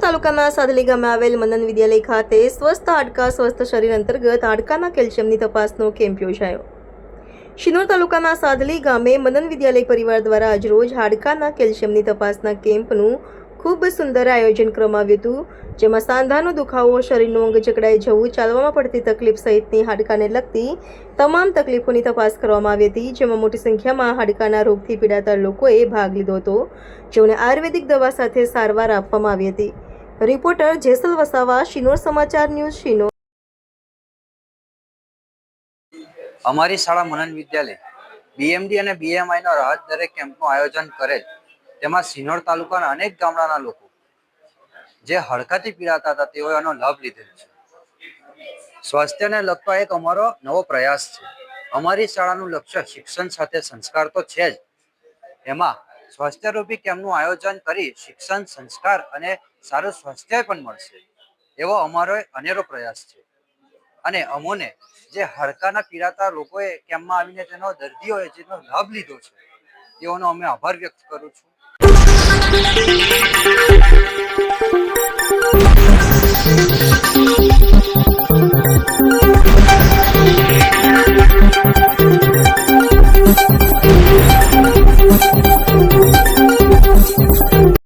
તાલુકાના સાદલી ગામે આવેલ મનન વિદ્યાલય ખાતે સ્વસ્થ હાડકા, સ્વસ્થ શરીર અંતર્ગત હાડકાના કેલ્શિયમની તપાસનો કેમ્પ યોજાયો. શિનોર તાલુકાના સાદલી ગામે મનન વિદ્યાલય પરિવાર દ્વારા આજરોજ હાડકાના કેલ્શિયમની તપાસના કેમ્પનું ખૂબ સુંદર આયોજન કરવામાં આવ્યું હતું, જેમાં સાંધાનો દુખાવો, શરીરનું અંગ જકડાઈ જવું, ચાલવામાં પડતી તકલીફ સહિતની હાડકાને લગતી તમામ તકલીફોની તપાસ કરવામાં આવી હતી, જેમાં મોટી સંખ્યામાં હાડકાના રોગથી પીડાતા લોકોએ ભાગ લીધો હતો, જેઓને આયુર્વેદિક દવા સાથે સારવાર આપવામાં આવી હતી. રિપોર્ટર જેસલ વસાવા, શિનોર સમાચાર ન્યૂઝ, શિનોર. અમારી શાળા મનન વિદ્યાલય બીએમડી અને બીએમઆઈનો રાહત દરેક કેમ્પનું આયોજન કરેલ તેમાં સિનોર તાલુકાના અનેક ગામડાના લોકો જે હડકાથી પીડાતા હતા, તેઓએ આનો લાભ લીધેલો છે. સ્વાસ્થ્યને લગતો એક અમારો નવો પ્રયાસ છે. અમારી શાળાનું લક્ષ્ય શિક્ષણ સાથે સંસ્કાર તો છે જ. એમાં સ્વાસ્થ્યરૂપી કેમ્પનું આયોજન કરી શિક્ષણ, સંસ્કાર અને સારું સ્વાસ્થ્ય પણ મળશે. એવો અમારો અનેરો પ્રયાસ છે. અને અમોને જે હાડકાના પીડાતા લોકોએ કેમ્પમાં આવીને તેનો દર્દીઓએ જેનો લાભ લીધો છે તેઓનો અમે આભાર વ્યક્ત કરું છું.